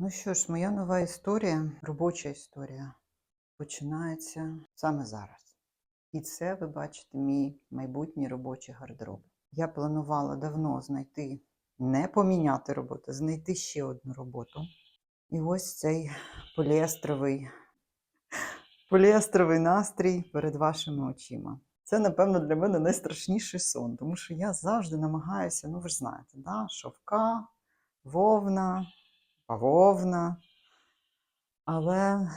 Ну що ж, моя нова історія, робоча історія, починається саме зараз. І це, ви бачите, мій майбутній робочий гардероб. Я планувала давно знайти, не поміняти роботу, знайти ще одну роботу. І ось цей поліестровий, поліестровий настрій перед вашими очима. Це, напевно, для мене найстрашніший сон, тому що я завжди намагаюся, ну ви ж знаєте, да? шовка, вовна, бавовна. Але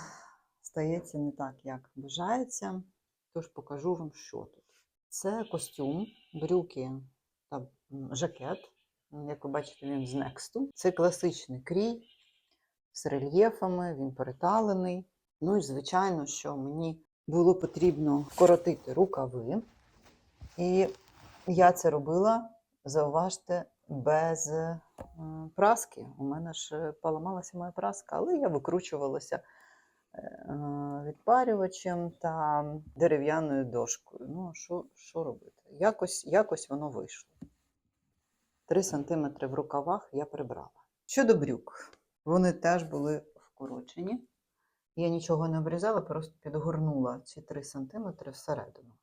стається не так, як бажається. Тож покажу вам, що тут. Це костюм, брюки та жакет. Як ви бачите, він з Нексту. Це класичний крій з рельєфами, він переталений. Ну і звичайно, що мені було потрібно коротити рукави. І я це робила, зауважте, без праски. У мене ж е, поламалася моя праска, але я викручувалася е, відпарювачем та дерев'яною дошкою. Ну, що, що робити? Якось, якось воно вийшло. 3 см в рукавах я прибрала. Щодо брюк, вони теж були вкорочені. Я нічого не обрізала, просто підгорнула ці 3 см всередину.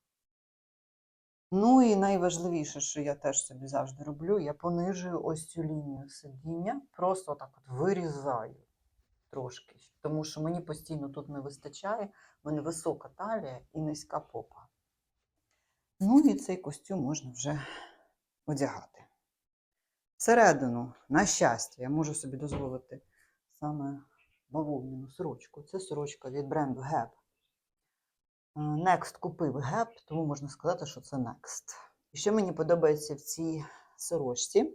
Ну і найважливіше, що я теж собі завжди роблю, я понижую ось цю лінію сидіння, просто так от вирізаю трошки, тому що мені постійно тут не вистачає, в мене висока талія і низька попа. Ну і цей костюм можна вже одягати. Всередину, на щастя, я можу собі дозволити саме бавовняну сорочку. Це сорочка від бренду Gap. Е, Next купив Gap, тому можна сказати, що це Next. І що мені подобається в цій сорочці,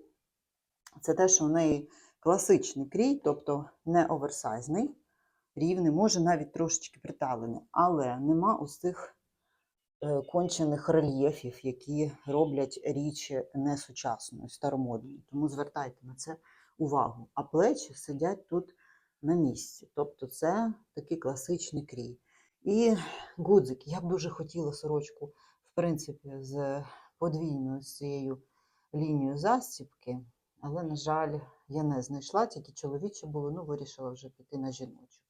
це те, що в неї класичний крій, тобто не оверсайзний, рівний, може навіть трошечки приталений, але нема ось цих е, кончених рельєфів, які роблять річ несучасною, старомодною. Тому звертайте на це увагу. А плечі сидять тут на місці. Тобто це такий класичний крій. І гудзики. Я б дуже хотіла сорочку, в принципі, з подвійною з цією лінією застібки, але, на жаль, я не знайшла, тільки чоловічі були, ну, вирішила вже піти на жіночу.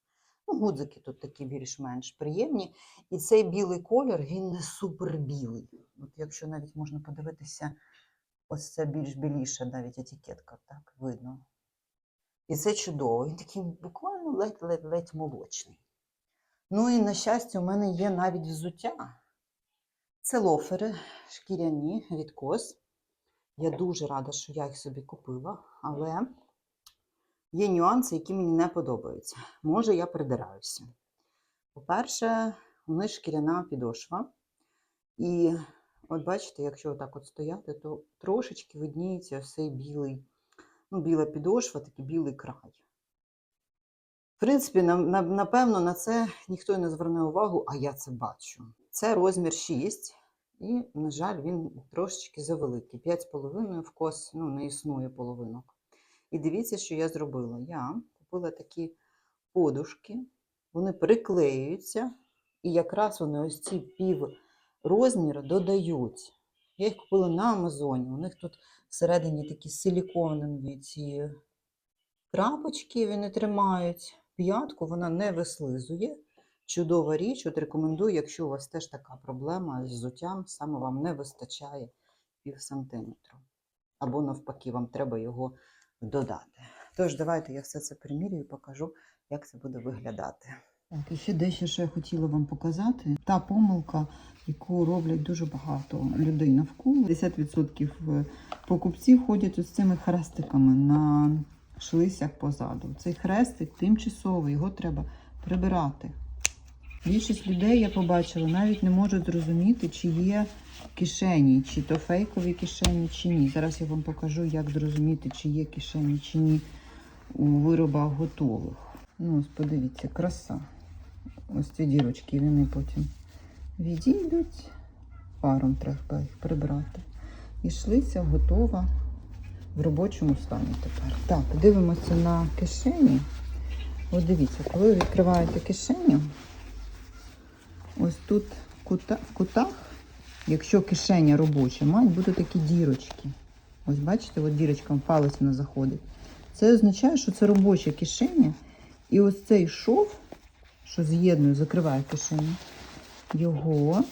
Ну, гудзики тут такі більш-менш приємні. І цей білий колір, він не супер білий. От якщо навіть можна подивитися, ось це більш біліша навіть етикетка, так видно. І це чудово. Він такий буквально ледь-ледь молочний. Ну і, на щастя, у мене є навіть взуття. Це лофери шкіряні від кос. Я дуже рада, що я їх собі купила, але є нюанси, які мені не подобаються. Може, я придираюся. По-перше, у них шкіряна підошва. І от бачите, якщо отак от стояти, то трошечки видніється цей білий, ну, біла підошва, такий білий край. Принципі, на- на- напевно, на це ніхто не зверне увагу, а я це бачу. Це розмір 6, і, на жаль, він трошечки завеликий. 5,5 в кос ну, не існує половинок. І дивіться, що я зробила. Я купила такі подушки, вони приклеюються, і якраз вони ось ці пів розміру додають. Я їх купила на Амазоні. У них тут всередині такі силіконові ці крапочки, вони тримають п'ятку, вона не вислизує. Чудова річ, от рекомендую, якщо у вас теж така проблема з взуттям, саме вам не вистачає пів сантиметру. Або навпаки, вам треба його додати. Тож, давайте я все це примірюю і покажу, як це буде виглядати. Так, і ще дещо, що я хотіла вам показати. Та помилка, яку роблять дуже багато людей навколо. 50% покупців ходять ось цими хрестиками на шлисях позаду. Цей хрестик тимчасовий, його треба прибирати. Більшість людей я побачила навіть не можуть зрозуміти, чи є кишені, чи то фейкові кишені, чи ні. Зараз я вам покажу, як зрозуміти, чи є кишені, чи ні у виробах готових. Ну, ось подивіться, краса. Ось ці дірочки, вони потім відійдуть. Паром треба їх прибрати. І шлиця готова в робочому стані тепер. Так, дивимося на кишені. От дивіться, коли ви відкриваєте кишеню, ось тут в кутах, якщо кишеня робоча, мають бути такі дірочки. Ось бачите, от дірочка палець вона заходить. Це означає, що це робоча кишеня. І ось цей шов, що з'єднує, закриває кишеню, його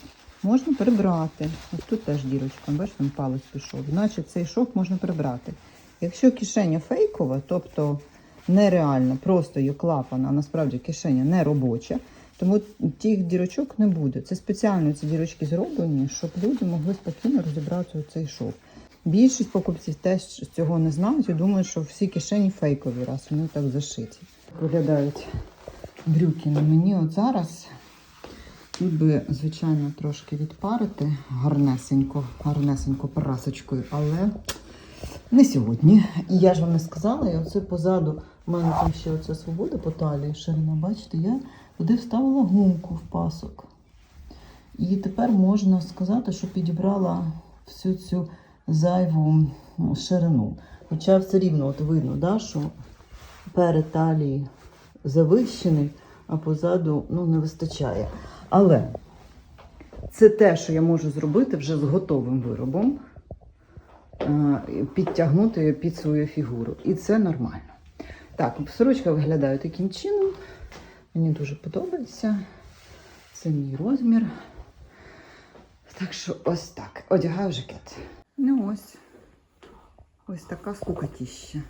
можна прибрати. Ось тут теж дірочка, бачите, там палець пішов. Значить, цей шов можна прибрати. Якщо кишеня фейкова, тобто нереальна, просто є клапан, а насправді кишеня не робоча, тому тих дірочок не буде. Це спеціально ці дірочки зроблені, щоб люди могли спокійно розібрати цей шов. Більшість покупців теж цього не знають і думають, що всі кишені фейкові, раз вони так зашиті. Виглядають брюки на мені от зараз. Тут би, звичайно, трошки відпарити гарнесенько, гарнесенько прасочкою, але не сьогодні. І я ж вам не сказала, і оце позаду в мене там ще оця свобода по талії, ширина, бачите, я туди вставила гумку в пасок. І тепер можна сказати, що підібрала всю цю зайву ну, ширину. Хоча все рівно от видно, да, що перед талії завищений, а позаду ну, не вистачає. Але це те, що я можу зробити вже з готовим виробом, е, підтягнути під свою фігуру. І це нормально. Так, сорочка виглядає таким чином. Мені дуже подобається. Це мій розмір. Так що ось так. Одягаю жакет. Ну ось. Ось така скукотіща.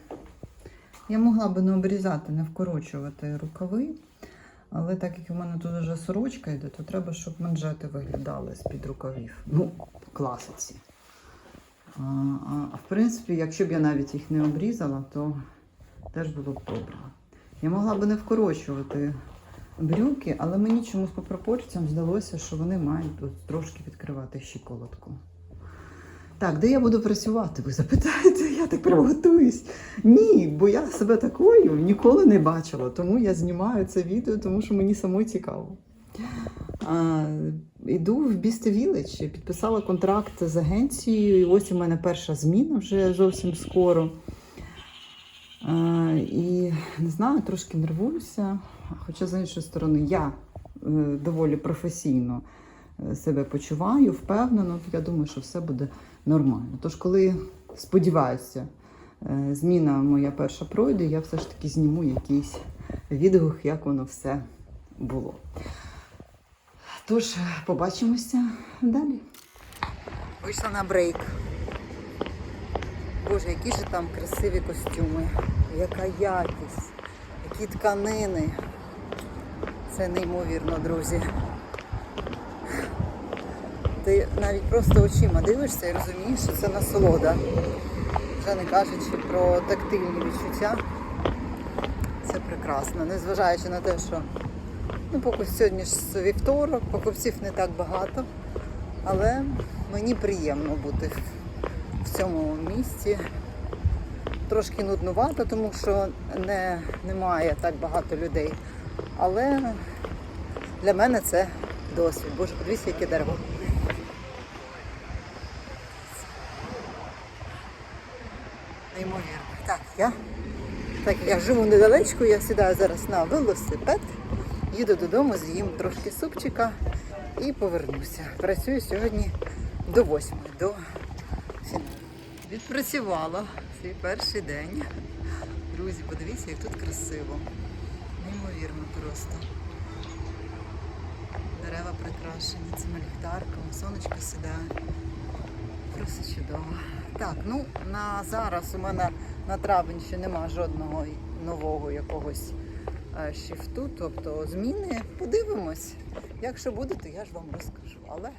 Я могла би не обрізати, не вкорочувати рукави, але так як у мене тут вже сорочка йде, то треба, щоб манжети виглядали з-під рукавів. Ну, в класиці. А, а, в принципі, якщо б я навіть їх не обрізала, то теж було б добре. Я могла би не вкорочувати брюки, але мені чомусь по пропорціям здалося, що вони мають трошки відкривати щиколотку. Так, де я буду працювати? Ви запитаєте, я так прямо готуюсь. Ні, бо я себе такою ніколи не бачила, тому я знімаю це відео, тому що мені самой цікаво. А, іду в Бісти Village, підписала контракт з агенцією, і ось у мене перша зміна вже зовсім скоро. А, і не знаю, трошки нервуюся. Хоча, з іншої сторони, я е, доволі професійно себе почуваю, впевнено, я думаю, що все буде нормально. Тож, коли сподіваюся, е, зміна моя перша пройде, я все ж таки зніму якийсь відгук, як воно все було. Тож, побачимося далі. Вийшла на брейк. Боже, які ж там красиві костюми, яка якість, які тканини. Це неймовірно, друзі. Ти навіть просто очима дивишся і розумієш, що це насолода. Вже не кажучи про тактильні відчуття. Це прекрасно. Незважаючи на те, що ну, поки сьогодні ж вівторок, покупців не так багато, але мені приємно бути в- цьому місці. Трошки нуднувато, тому що не, немає так багато людей. Але для мене це досвід. Боже, подивіться, яке дерево. Неймовірно. Так, я, так як я живу недалечко, я сідаю зараз на велосипед, їду додому, з'їм трошки супчика і повернуся. Працюю сьогодні до восьмої, до фіналу. Відпрацювала свій перший день. Друзі, подивіться, як тут красиво. Неймовірно просто. Дерева прикрашені цими ліхтарками, сонечко сідає. Просто чудово. Так, ну на зараз у мене на травень ще нема жодного нового якогось е, шифту, тобто зміни. Подивимось. Якщо буде, то я ж вам розкажу. Але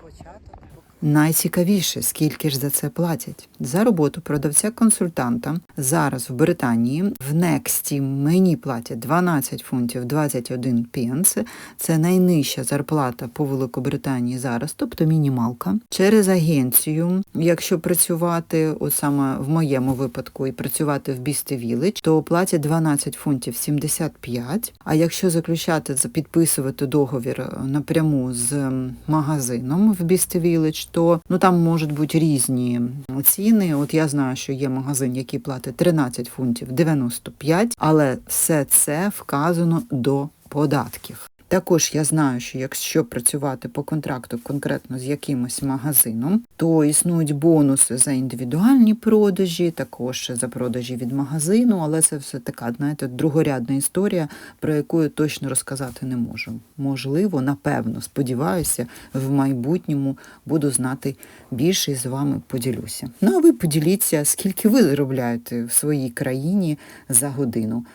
початок. Найцікавіше, скільки ж за це платять. За роботу продавця-консультанта зараз в Британії в Нексті мені платять 12 фунтів 21 пенс. Це найнижча зарплата по Великобританії зараз, тобто мінімалка. Через агенцію, якщо працювати, от саме в моєму випадку, і працювати в Бісти Village, то платять 12 фунтів 75. А якщо заключати підписувати договір е, напряму з магазином в Бісти Village, то ну там можуть бути різні ціни. От я знаю, що є магазин, який платить 13 фунтів 95, але все це вказано до податків. Також я знаю, що якщо працювати по контракту конкретно з якимось магазином, то існують бонуси за індивідуальні продажі, також за продажі від магазину, але це все така, знаєте, другорядна історія, про яку я точно розказати не можу. Можливо, напевно, сподіваюся, в майбутньому буду знати більше і з вами поділюся. Ну а ви поділіться, скільки ви заробляєте в своїй країні за годину.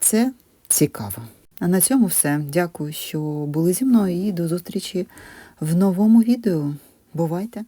Це цікаво. А на цьому все. Дякую, що були зі мною і до зустрічі в новому відео. Бувайте!